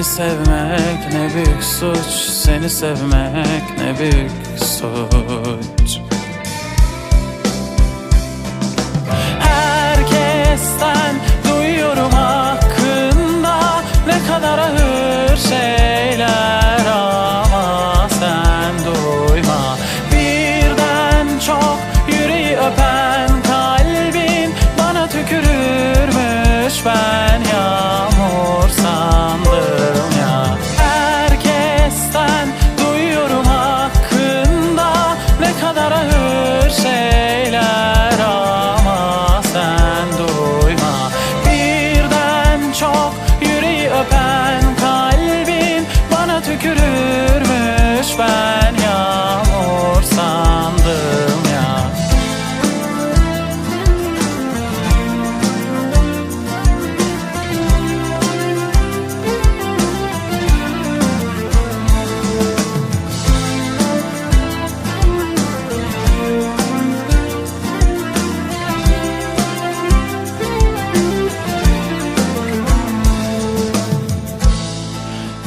Seni sevmek ne büyük suç Seni sevmek ne büyük suç ağır şeyler ama sen duyma. Birden çok yüreği öpen kalbin Bana tükürürmüş ben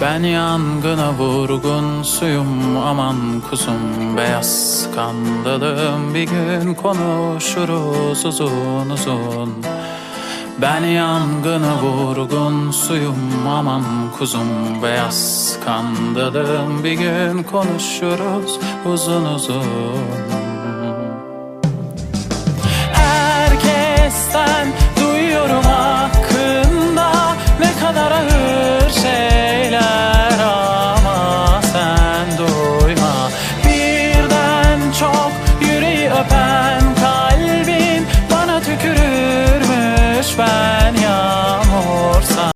Ben yangına vurgun suyum aman kuzum Beyaz skandalım bir gün konuşuruz uzun uzun. Ben yangına vurgun suyum aman kuzum Beyaz skandalım bir gün konuşuruz uzun uzun